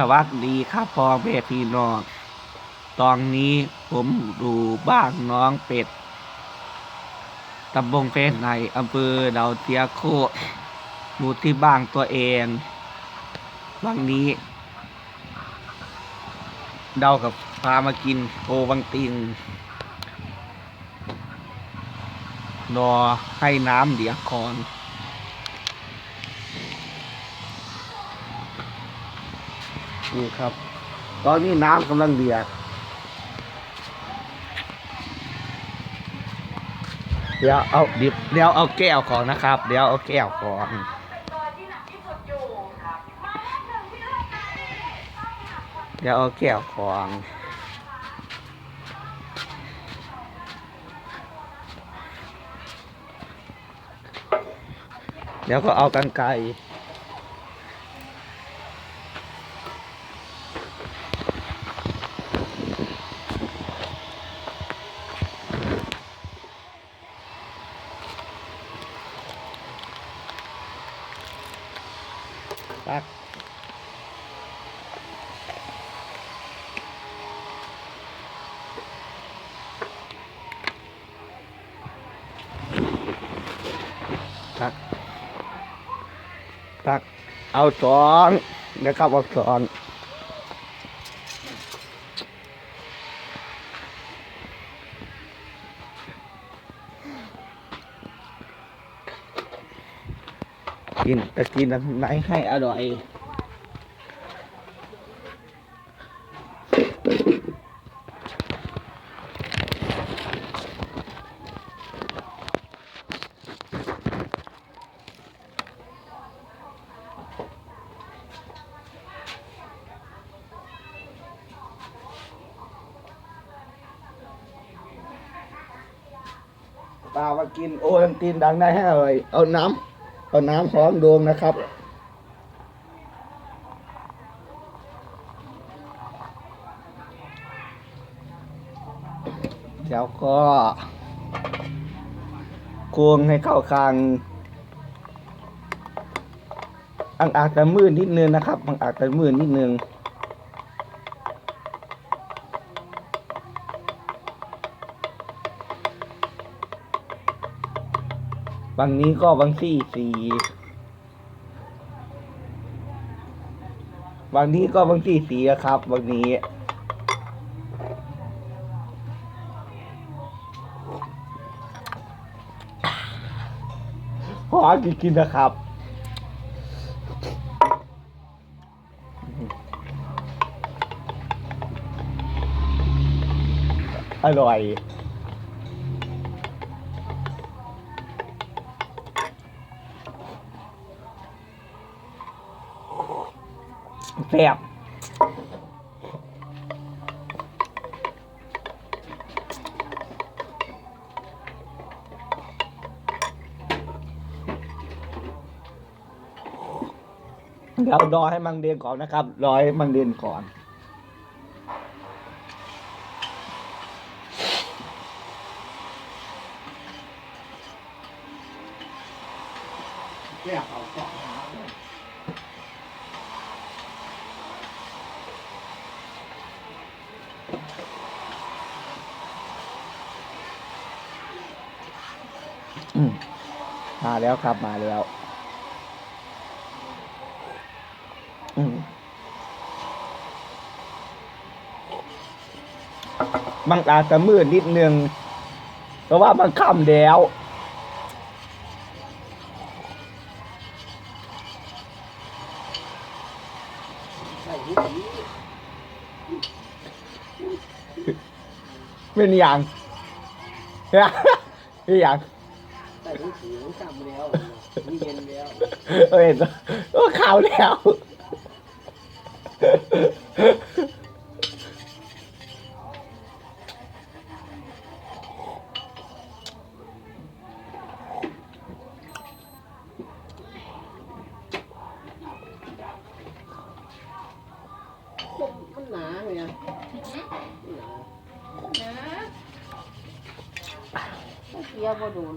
สวัสดีครับพ่อแม่พี่น้อง ตอนนี้ผมดูบ้านน้องเป็ด ตำบลเฟสในอำเภอดาวเทียโคอยู่ที่บ้านตัวเอง วันนี้เดากับพามากินโอวังติง รอให้น้ำเดียก่อน นี่ครับ ตอนนี้น้ำกำลังเดือดเดี๋ยวเอาเดี๋ยวเดี๋ยวเอาแก้วก่อนนะครับ เดี๋ยวเอาแก้วก่อนเดี๋ยวเอาแก้วก่อนเดี๋ยวก็เอากันไกร ตักตัก ตัก เอาสองนะครับเอาสอง กินแต่กินอันไหนให้อร่อยตามากินโอลันตินดังได้ให้อร่อยเอาน้ำ เอาน้ำสองดวงนะครับ แล้วก็กวงให้เข้าคางอังอาจจะมืดนิดนึงนะครับอังอาจจะมืดนิดนึง บางนี้ก็บางที่สี่บางนี้ก็บางที่สี่อะครับบางนี้ขอกินกินนะครับอร่อย แซ่บเดี๋ยวรอให้มังเรียนก่อนนะครับ รอให้มังเรียนก่อนแก้เขาก่อน มาแล้วครับมาแล้ว อืมมันอาจจะมืดนิดนึง เพราะว่ามันค่ำแล้ว เป็นอย่างเป็นอย่างใส่ถุงสีจำแล้วมันเย็นแล้วเอ้ยโอ้ขาวแล้วมันหนาไงหนา ยร์บ่โดน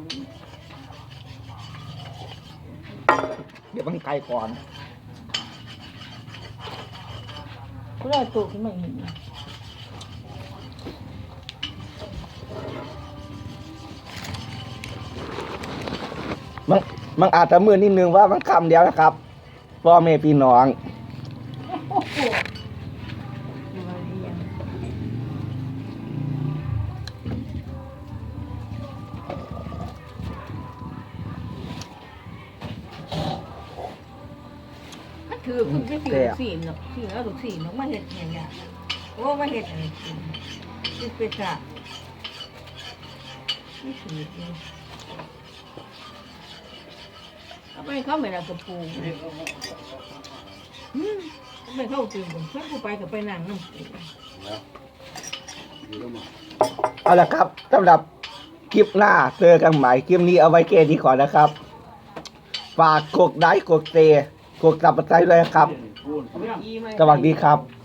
เดี๋ยวมันไกลก่อน กูได้ตัวขึ้นมาอีกนะมันมันอาจจะมือนิดนึงว่ามันคำเดียวนะครับพ่อแม่พี่น้อง ถือคุณไปสีสีเนาะสีแล้วถูกสีเนาะมาเห็ดอย่างเงี้ยโอ้มาเห็ดอะไรกินกินเป็ดอะไม่ถือจริงเอาไปเข้าไม่ละกระปูอืมเอาไปเข้าตื่นผมเพื่อนกูไปกับไปนั่งน้ำปูเอาละครับสำหรับคลิปหน้าเจอกันใหม่คลิปนี้เอาไว้แค่นี้ก่อนนะครับ ฝากกดไลค์กดเตะ กดกลับมาใจเลยครับ สวัสดีครับ